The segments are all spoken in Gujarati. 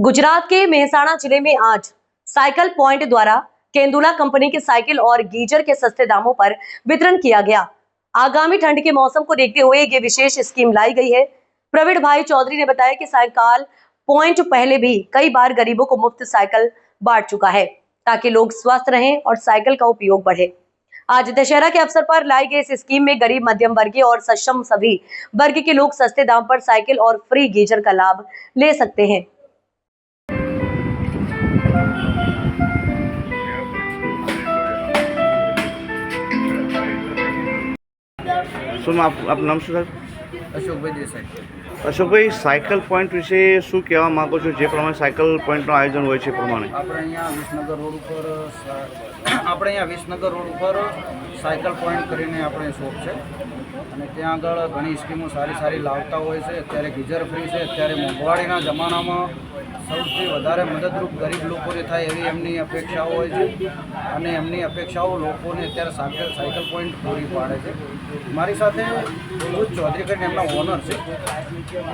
गुजरात के मेहसाणा ज़िले में आज साइकिल पॉइंट द्वारा केंदुला कंपनी के साइकिल और गीजर के सस्ते दामों पर वितरण किया गया। आगामी ठंड के मौसम को देखते हुए ये विशेष स्कीम लाई गई है। प्रवीण भाई चौधरी ने बताया कि साइकिल पॉइंट पहले भी कई बार गरीबों को मुफ़्त साइकिल बांट चुका है, ताकि लोग स्वस्थ रहें और साइकिल का उपयोग बढ़े। आज दशहरा के अवसर पर लाई गई इस स्कीम में गरीब मध्यम वर्गीय और सक्षम सभी वर्ग के लोग सस्ते दाम पर साइकिल और फ्री गीजर का लाभ ले सकते हैं। શું આપ આપ નામ શું sir Ashokbhai Desai. Ashokbhai cycle point વિશે શું કહેવા માગો છો? જે પ્રમાણે સાયકલ પોઈન્ટનું આયોજન હોય છે પ્રમાણે. આપણે અહીંયા વિસનગર રોડ ઉપર આપણે અહીંયા વિસનગર રોડ ઉપર સાયકલ પોઈન્ટ કરીને આપણે શોપ છે. અને ત્યાં આગળ ઘણી સ્કીમો સારી સારી લાવતા હોય છે. અત્યારે ગીઝર ફ્રી છે. અત્યારે મોંઘવારીના જમાનામાં સૌથી વધારે મદદરૂપ ગરીબ લોકોને થાય એવી એમની અપેક્ષાઓ હોય છે. અને એમની અપેક્ષાઓ લોકોને અત્યારે સાયકલ સાયકલ પોઈન્ટ પૂરી પાડે છે. મારી સાથે ભૂત ચૌધરી કરીને એમના ઓનર છે.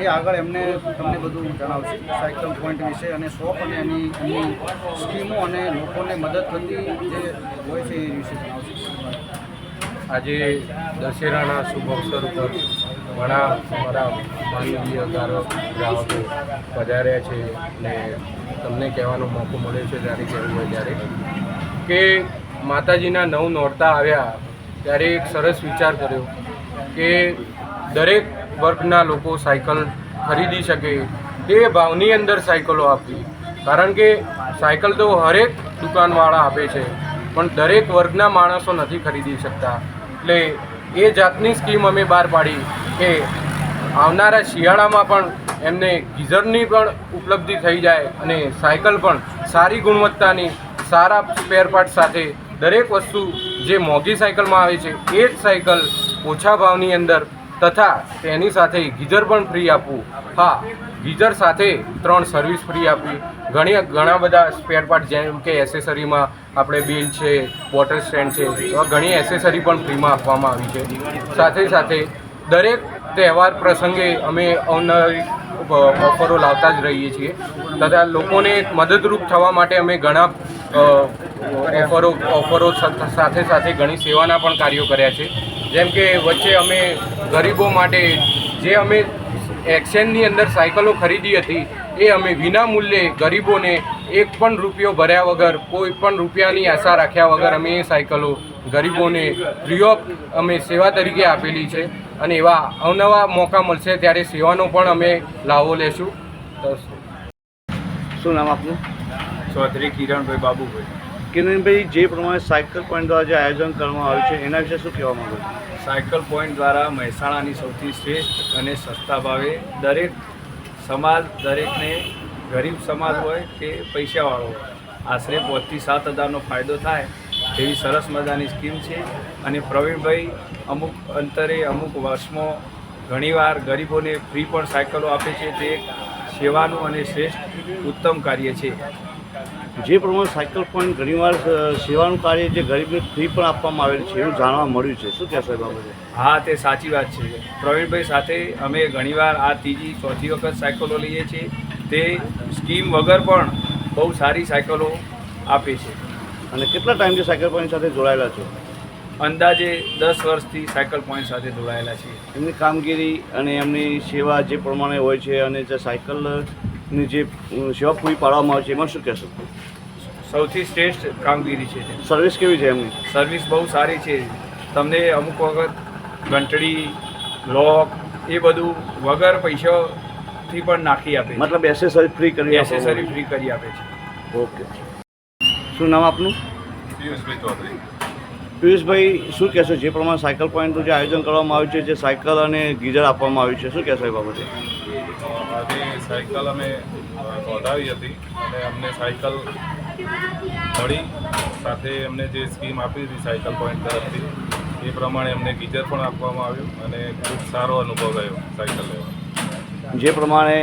એ આગળ એમને તમને બધું જણાવશે. સાયકલ પોઈન્ટ વિશે અને શોપ અને એની એમની સ્કીમો અને લોકોને મદદ થતી જે હોય છે એ વિશે જણાવશે. આજે દશેરાના શુભ અવસર ઉપર ઘણા અમારા માનવીય ગ્રાહક પધાર્યા છે ને તમને કહેવાનો મોકો મળ્યો છે ત્યારે કહેવું હોય ત્યારે. કે માતાજીના નવ નોરતા આવ્યા ત્યારે એક સરસ વિચાર કર્યો કે દરેક વર્ગના લોકો સાયકલ ખરીદી શકે તે ભાવની અંદર સાયકલો આપવી. કારણ કે સાયકલ તો હરેક દુકાનવાળા આપે છે, પણ દરેક વર્ગના માણસો નથી ખરીદી શકતા. એટલે એ જાતની સ્કીમ અમે બહાર પાડી કે આવનારા શિયાળામાં પણ એમને ગીઝરની પણ ઉપલબ્ધિ થઈ જાય અને સાયકલ પણ સારી ગુણવત્તાની, સારા સ્પેર પાર્ટ સાથે દરેક વસ્તુ જે મોંઘી સાયકલમાં આવે છે, એ જ સાયકલ ઓછા ભાવની અંદર તથા તેની સાથે ગીઝર પણ ફ્રી આપવું. હા, ગીઝર સાથે ત્રણ સર્વિસ ફ્રી આપવી. ઘણી ઘણા બધા સ્પેર પાર્ટ જેમ કે એસેસરીમાં આપણે બિલ છે વોટર સ્ટેન્ડ છે, એવા ઘણી એસેસરી પણ ફ્રીમાં આપવામાં આવી છે. સાથે સાથે દરેક તહેવાર પ્રસંગે અમે અવનવી ઓફરો લાવતા જ રહીએ છીએ. તથા લોકોને મદદરૂપ થવા માટે અમે ઘણા ઓફરો ઓફરો સાથે સાથે ઘણી સેવાના પણ કાર્યો કર્યા છે. જેમ કે વચ્ચે અમે ગરીબો માટે જે અમે એક્સચેન્જની અંદર સાયકલો ખરીદી હતી એ અમે વિનામૂલ્યે ગરીબોને એક પણ રૂપિયો ભર્યા વગર કોઈ પણ રૂપિયાની આશા રાખ્યા વગર અમે એ સાયકલો ગરીબોને ફ્રી ઓફ અમે સેવા તરીકે આપેલી છે અને એવા અવનવા મોકા મળશે ત્યારે સેવાનો પણ અમે લાવો લેશું. શું નામ આપનું? ચૌધરી કિરણભાઈ બાબુભાઈ. કિરણભાઈ જે પ્રમાણે સાયકલ પોઈન્ટ દ્વારા જે આયોજન કરવામાં આવ્યું છે એના વિશે શું કહેવા માગો છો? સાયકલ પોઈન્ટ દ્વારા મહેસાણાની સૌથી શ્રેષ્ઠ અને સસ્તા ભાવે દરેક સમાજ દરેકને ગરીબ સમાજ હોય કે પૈસાવાળો હોય. આશરે પાંચથી સાત હજારનો ફાયદો થાય એવી સરસ મજાની સ્કીમ છે. અને પ્રવીણભાઈ અમુક અંતરે અમુક વર્ષમાં ઘણીવાર ગરીબોને ફ્રી પણ સાયકલો આપે છે. તે સેવાનું અને શ્રેષ્ઠ ઉત્તમ કાર્ય છે. જે પ્રમાણે સાયકલ પોઈન્ટ ઘણીવાર સેવાનું કાર્ય જે ગરીબને ફ્રી પણ આપવામાં આવેલ છે એવું જાણવા મળ્યું છે. શું કહેશો એ બાબતે? હા તે સાચી વાત છે. પ્રવીણભાઈ સાથે અમે ઘણીવાર આ ત્રીજી ચોથી વખત સાયકલો લઈએ છીએ. તે સ્કીમ વગર પણ બહુ સારી સાયકલો આપે છે. અને કેટલા ટાઈમથી સાયકલ પોઈન્ટ સાથે જોડાયેલા છો? અંદાજે દસ વર્ષથી સાયકલ પોઈન્ટ સાથે જોડાયેલા છીએ. એમની કામગીરી અને એમની સેવા જે પ્રમાણે હોય છે અને જે સાયકલની જે સેવા પૂરી પાડવામાં આવે છે એમાં શું કહેશો? સૌથી શ્રેષ્ઠ કામગીરી છે. સર્વિસ કેવી છે એમની? સર્વિસ બહુ સારી છે. તમને અમુક વખત ઘંટડી લોક એ બધું વગર પૈસાથી પણ નાખી આપે મતલબ એસેસરી ફ્રી કરી એસેસરી ફ્રી કરી આપે છે. ઓકે. શું નામ આપનું? પિયુષભાઈ ચૌધરી. પિયુષભાઈ શું કહેશો? જે પ્રમાણે સાયકલ પોઈન્ટનું જે આયોજન કરવામાં આવ્યું છે જે સાયકલ અને ગીઝર આપવામાં આવ્યું છે શું કહેશો એ બાબતે? સાયકલ અમે નોંધાવી હતી અને અમને સાયકલ મળી. સાથે અમને જે સ્કીમ આપી હતી સાયકલ પોઈન્ટ તરફથી એ પ્રમાણે અમને ગીઝર પણ આપવામાં આવ્યું અને ખૂબ સારો અનુભવ રહ્યો સાયકલ લેવાનો. જે પ્રમાણે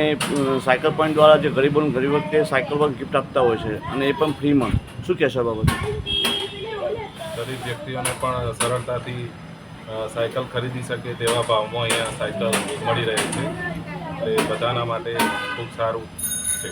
સાયકલ પોઈન્ટ દ્વારા જે ગરીબોને ગરીબ વખતે સાયકલ પર ગિફ્ટ આપતા હોય છે અને એ પણ ફ્રીમાં શું કહેશો બાબત બાબતે? ગરીબ વ્યક્તિઓને પણ સરળતાથી સાયકલ ખરીદી શકે તેવા ભાવમાં અહીંયા સાયકલ મળી રહે છે. એટલે બધાના માટે ખૂબ સારું છે.